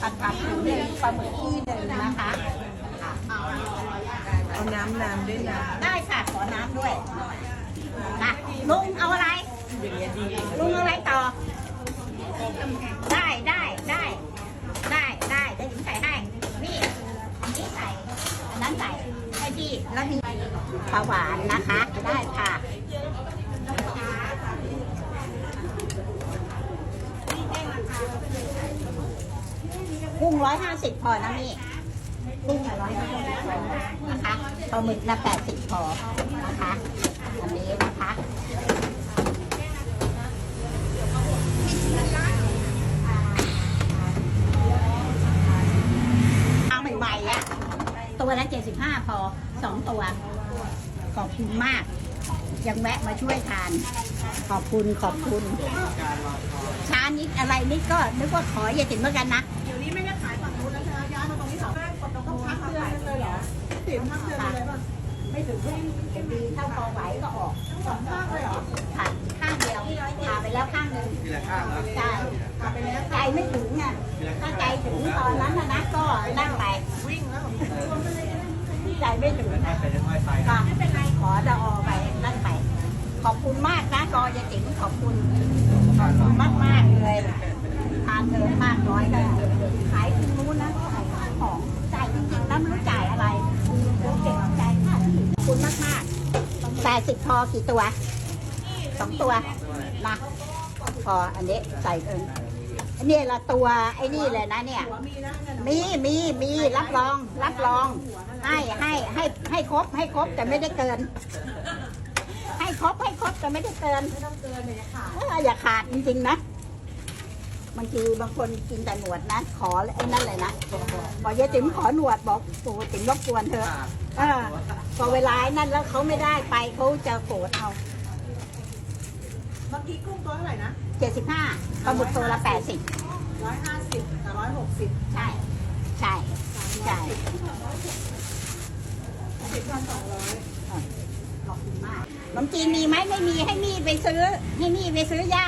ผัดผักที่หนึ่งปลาหมึกที่หนึ่งนะคะค่ะเอาน้ำน้ำด้วยนะได้ค่ะขอน้ำด้วยค่ะลุงเอาอะไรอย่างเงี้ยดีลุงเอาอะไรต่อ ได้ได้ได้ได้ได้เดี๋ยวหญิงใส่ให้นี่อันนี้ใส่อันนั้นใส่ให้พี่แล้วมีปลาหวานนะคะ ได้ค่ะ กุ้งร้อยห้าสิบพอนะมี่กุ้งร้อยห้าสิบพอนะคะปลาหมึกละแปดสิบพอนะคะอันนี้นะคะเอาใหม่ๆอะตัวละ75พอสองตัว ขอบคุณมาก ยังแวะมาช่วยทาน ขอบคุณขอบคุณช้านิดอะไรนิดก็นึกว่าขออย่าติดเมื่อกันนะ ติ๋มพักเดือนอะไรบ้างไม่ถึงเห็นดีถ้าพอไหวก็ออกสองข้างเลยเหรอค่ะข้างเดียวพาไปแล้วข้างหนึ่งทีละข้างนะใช่พาไปแล้วใจไม่ถึงอะถ้าใจถึงตอนนั้นนะก็นั่งไปวิ่งแล้วใจไม่ถึงค่อยๆไปค่อยๆไปค่ะไม่เป็นไรขอดอไปนั่นไป ขอบคุณมากนะกอยายติ๋มขอบคุณขอบคุณมากมากๆเลยทานเงินมากน้อยก็ขายที่นู้นนะขายของจ่ายจริงๆแล้วไม่รู้จ่ายอะไรเราเก็บจ่ายค่าที่ขอบคุณมากมากแปด สิบพอกี่ตัวสองตัวนะพออันนี้ใส่เองอันนี้ละตัวไอ้นี่เลยนะเนี่ย มีมีมีรับรอง รับรอง ให้ให้ให้ให้ครบให้ครบแต่ไม่ได้เกิน ให้ครบให้ครบแต่ไม่ได้เกินไม่ต้องเกินเลยค่ะอออย่าขาดจริงๆนะ บางทีบางคนกินแต่หนวดนะ ขอไอ้นั่นเลยนะบอกยายติ๋มขอหนวดบอกโอ้ติ๋มรบกวนเธอะเออพอเวลาไอ้นั่นแล้วเขาไม่ได้ไปเขาจะโกรธเอาเมื่อกี้กุ้งตัวเท่าไหร่นะเจ็ดสิบห้าปลาหมึกตัวละแปดสิบร้อยห้าสิบกับร้อยหกสิบใช่ ใช่ใช่สิบพันสองร้อยขอบคุณมากขนมจีนมีไหมไม่มีให้มี่ไปซื้อ ให้มี่ไปซื้อย่า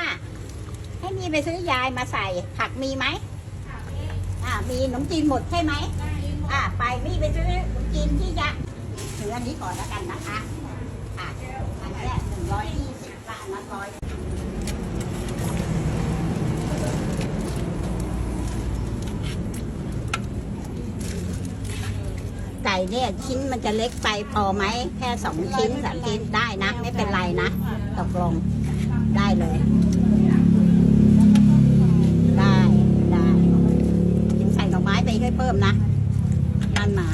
ให้มี่ไปซื้อยายมาใส่ผักมีไหมอ่ามีขนมจีนหมดใช่ไหมอ่าไปมี่ไปซื้อขนมจีนที่ยะถืออันนี้ก่อนแล้วกันนะคะอะอันแรกหนึ่งร้อยยี่สิบละอันนั้นร้อยไก่เนี่ยชิ้นมันจะเล็กไปพอไหมแค่สองชิ้นสามชิ้นได้นะ ไม่เป็นไรนะ ตกลงได้เลย ใส่หน่อไม้ไปให้เพิ่มนะนั่นมา